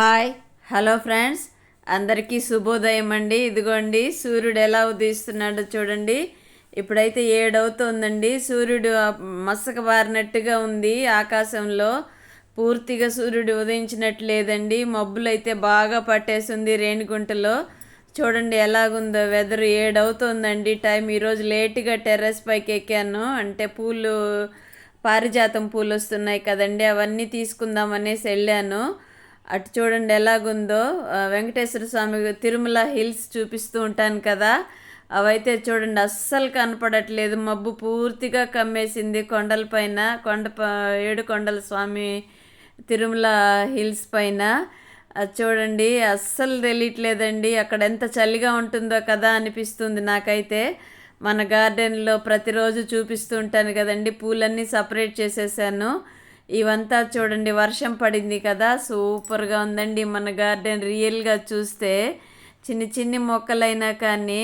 Hi hello friends. అందరికీ శుభోదయం అండి. ఇదిగోండి సూర్యుడు ఎలా ఉదయిస్తున్నాడో చూడండి. ఇప్పుడైతే ఏడవుతోందండి. సూర్యుడు మసక బారినట్టుగా ఉంది. ఆకాశంలో పూర్తిగా సూర్యుడు ఉదయించినట్టు లేదండి మబ్బులు అయితే బాగా పట్టేసింది రేణిగుంటలో. చూడండి ఎలాగుందో వెదర్ ఏడవుతోందండి. టైం ఈరోజు లేటుగా టెర్రస్ పైకి ఎక్కాను. అంటే పూలు పారిజాతం పూలు వస్తున్నాయి కదండి. అవన్నీ తీసుకుందాం అనేసి వెళ్ళాను. అటు చూడండి ఎలాగుందో. వెంకటేశ్వర స్వామి తిరుమల హిల్స్ చూపిస్తూ ఉంటాను కదా. అవైతే చూడండి అస్సలు కనపడట్లేదు. మబ్బు పూర్తిగా కమ్మేసింది కొండలపైన కొండ ప- ఏడు కొండల స్వామి తిరుమల హిల్స్ పైన. అది చూడండి అస్సలు తెలియట్లేదండి. అక్కడ ఎంత చలిగా ఉంటుందో కదా అనిపిస్తుంది నాకైతే. మన గార్డెన్లో ప్రతిరోజు చూపిస్తూ ఉంటాను కదండి పూలన్నీ సపరేట్ చేసేసాను. ఇవంతా చూడండి వర్షం పడింది కదా. సూపర్గా ఉందండి మన గార్డెన్. రియల్గా చూస్తే చిన్ని చిన్ని మొక్కలైనా కానీ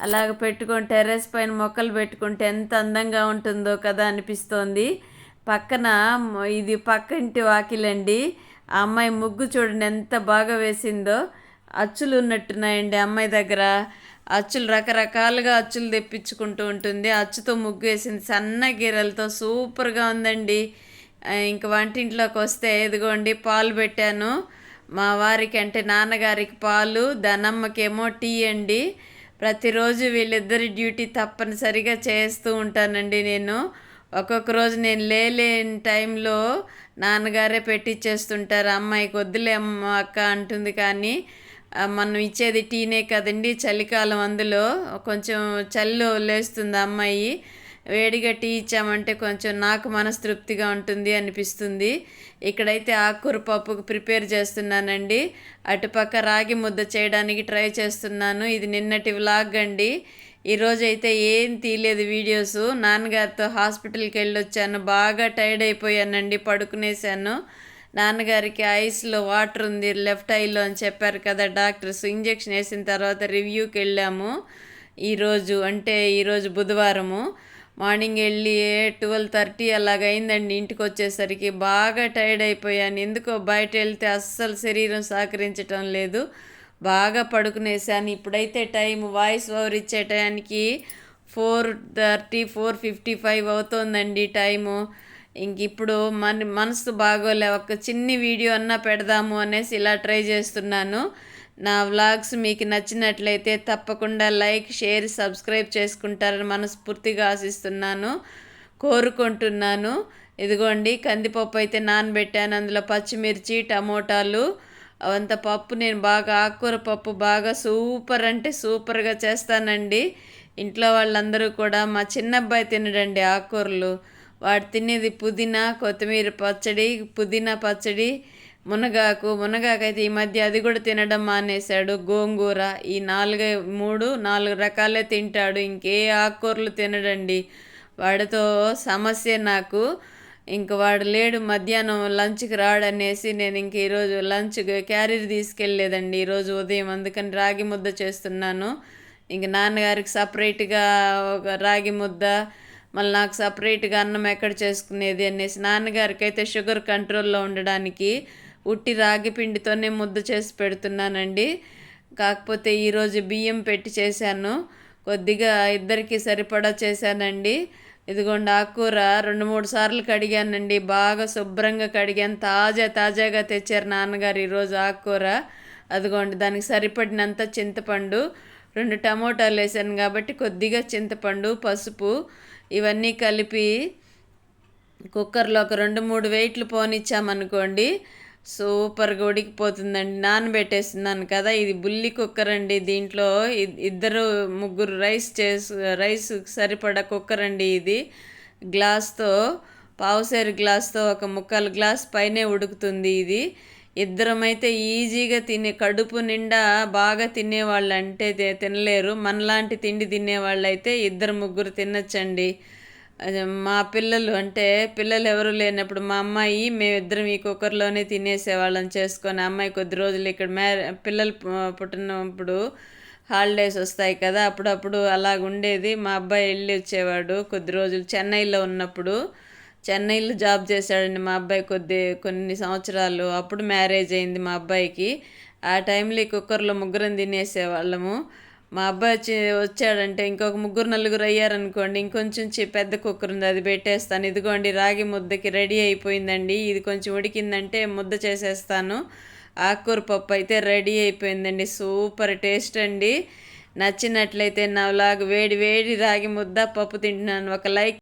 అలాగ పెట్టుకొని టెర్రస్ పైన మొక్కలు పెట్టుకుంటే ఎంత అందంగా ఉంటుందో కదా అనిపిస్తోంది. పక్కన ఇది పక్కింటి వాకిలండి. ఆ అమ్మాయి ముగ్గు చూడండి ఎంత బాగా వేసిందో. అచ్చులు ఉన్నట్టున్నాయండి అమ్మాయి దగ్గర. అచ్చులు రకరకాలుగా అచ్చులు తెప్పించుకుంటూ ఉంటుంది. అచ్చుతో ముగ్గు వేసింది సన్న గీరలతో. సూపర్గా ఉందండి. ఇంక వంటింట్లోకి వస్తే ఇదిగోండి పాలు పెట్టాను. మా వారికి అంటే నాన్నగారికి పాలు ధనమ్మకేమో టీ అండి. ప్రతిరోజు వీళ్ళిద్దరి డ్యూటీ తప్పనిసరిగా చేస్తూ ఉంటానండి నేను. ఒక్కొక్క రోజు నేను లేలేని టైంలో నాన్నగారే పెట్టిచ్చేస్తుంటారు. అమ్మాయికి వద్దులే అమ్మ అక్క అంటుంది కానీ మనం ఇచ్చేది టీనే కదండి చలికాలం అందులో. కొంచెం చలిలో లేస్తుంది ఆ అమ్మాయి. వేడిగా టీ ఇచ్చామంటే కొంచెం నాకు మనస్తృప్తిగా ఉంటుంది అనిపిస్తుంది. ఇక్కడైతే ఆకుకూర పప్పుకు ప్రిపేర్ చేస్తున్నానండి. అటుపక్క రాగి ముద్ద చేయడానికి ట్రై చేస్తున్నాను. ఇది నిన్నటి వ్లాగ్ అండి. ఈరోజు అయితే ఏం తీయలేదు వీడియోస్. నాన్నగారితో హాస్పిటల్కి వెళ్ళొచ్చాను. బాగా టైర్డ్ అయిపోయానండి పడుకునేసాను నాన్నగారికి ఐస్లో వాటర్ ఉంది లెఫ్ట్ ఐలో అని చెప్పారు కదా డాక్టర్స్. ఇంజెక్షన్ వేసిన తర్వాత రివ్యూకి వెళ్ళాము. ఈరోజు అంటే ఈరోజు బుధవారము. మార్నింగ్ వెళ్ళి ట్వెల్వ్ థర్టీ అలాగైందండి. ఇంటికి వచ్చేసరికి బాగా టైర్డ్ అయిపోయాను. ఎందుకో బయట వెళ్తే అస్సలు శరీరం సహకరించటం లేదు. బాగా పడుకునేసాను. ఇప్పుడైతే టైం వాయిస్ ఓవర్ ఇచ్చే టయానికి four thirty four fifty five అవుతోందండి time. ఇంక ఇప్పుడు మన మనసు బాగోలే. ఒక చిన్ని వీడియో అన్నా పెడదాము అనేసి ఇలా ట్రై చేస్తున్నాను. నా వ్లాగ్స్ మీకు నచ్చినట్లయితే తప్పకుండా లైక్ షేర్ సబ్స్క్రైబ్ చేసుకుంటారని మనస్ఫూర్తిగా ఆశిస్తున్నాను కోరుకుంటున్నాను. ఇదిగోండి కందిపప్పు అయితే నానబెట్టాను. అందులో పచ్చిమిర్చి టమోటాలు అంత పప్పు నేను బాగా ఆకుకూర పప్పు బాగా సూపర్ అంటే సూపర్గా చేస్తానండి. ఇంట్లో వాళ్ళందరూ కూడా మా చిన్నబ్బాయి తినడండి ఆకుకూరలు. వాడు తినేది పుదీనా కొత్తిమీర పచ్చడి పుదీనా పచ్చడి మునగాకు మునగాకు అయితే ఈ మధ్య అది కూడా తినడం మానేశాడు. గోంగూర ఈ నాలుగు మూడు నాలుగు రకాలే తింటాడు. ఇంకే ఆకుకూరలు తినడండి. వాడితో సమస్య నాకు. ఇంక వాడు లేడు మధ్యాహ్నం లంచ్కి రాడనేసి నేను ఇంక ఈరోజు లంచ్ క్యారీర్ తీసుకెళ్ళలేదండి. ఈరోజు ఉదయం అందుకని రాగి ముద్ద చేస్తున్నాను. ఇంక నాన్నగారికి సపరేట్గా ఒక రాగి ముద్ద మళ్ళీ నాకు సపరేట్గా అన్నం ఎక్కడ చేసుకునేది అనేసి నాన్నగారికి అయితే షుగర్ కంట్రోల్లో ఉండడానికి ఉట్టి రాగి పిండితోనే ముద్ద చేసి పెడుతున్నానండి. కాకపోతే ఈరోజు బియ్యం పెట్టి చేశాను. కొద్దిగా ఇద్దరికి సరిపడా చేశానండి. ఇదిగోండి ఆకుకూర రెండు మూడు సార్లు కడిగానండి. బాగా శుభ్రంగా కడిగాను. తాజా తాజాగా తెచ్చారు నాన్నగారు ఈరోజు ఆకుకూర. అదిగోండి దానికి సరిపడినంత చింతపండు రెండు టమోటాలు వేసాను కాబట్టి కొద్దిగా చింతపండు పసుపు ఇవన్నీ కలిపి కుక్కర్లో ఒక రెండు మూడు వెయిట్లు పోనిచ్చామనుకోండి సూపర్గా ఉడికిపోతుందండి. నానబెట్టేస్తున్నాను కదా ఇది బుల్లి కుక్కర్ అండి. దీంట్లో ఇద్దరు ముగ్గురు రైస్ చేసు రైస్ సరిపడా కుక్కర్ అండి ఇది. గ్లాస్తో పావుసేరు గ్లాస్తో ఒక ముక్కాలు గ్లాస్ పైనే ఉడుకుతుంది ఇది. ఇద్దరమైతే ఈజీగా తినే కడుపు నిండా బాగా తినేవాళ్ళు అంటే తి- తినలేరు. మనలాంటి తిండి తినేవాళ్ళు అయితే ఇద్దరు ముగ్గురు తినచ్చండి. మా పిల్లలు అంటే పిల్లలు ఎవరు లేనప్పుడు మా అమ్మాయి మేమిద్దరం ఈ కుక్కర్లోనే తినేసేవాళ్ళం చేసుకొని అమ్మాయి కొద్ది రోజులు ఇక్కడ మ్యా పిల్లలు పుట్టినప్పుడు హాలిడేస్ వస్తాయి కదా అప్పుడప్పుడు అలాగ ఉండేది. మా అబ్బాయి వెళ్ళి వచ్చేవాడు కొద్ది రోజులు. చెన్నైలో ఉన్నప్పుడు చెన్నైలో జాబ్ చేశాడండి మా అబ్బాయి కొద్ది కొన్ని సంవత్సరాలు. అప్పుడు మ్యారేజ్ అయింది మా అబ్బాయికి. ఆ టైంలో ఈ కుక్కర్లో ముగ్గురం తినేసేవాళ్ళము. మా అబ్బాయి వచ్చి వచ్చాడంటే ఇంకొక ముగ్గురు నలుగురు అయ్యారనుకోండి ఇంకొంచెం చి- పెద్ద కుక్కర్ ఉంది అది పెట్టేస్తాను. ఇదిగోండి రాగి ముద్దకి రెడీ అయిపోయిందండి. ఇది కొంచెం ఉడికిందంటే ముద్ద చేసేస్తాను. ఆకుకూర పప్పు అయితే రెడీ అయిపోయిందండి. సూపర్ టేస్ట్ అండి. నచ్చినట్లయితే నా లాగా వేడి వేడి రాగి ముద్ద పప్పు తింటున్నాను. ఒక లైక్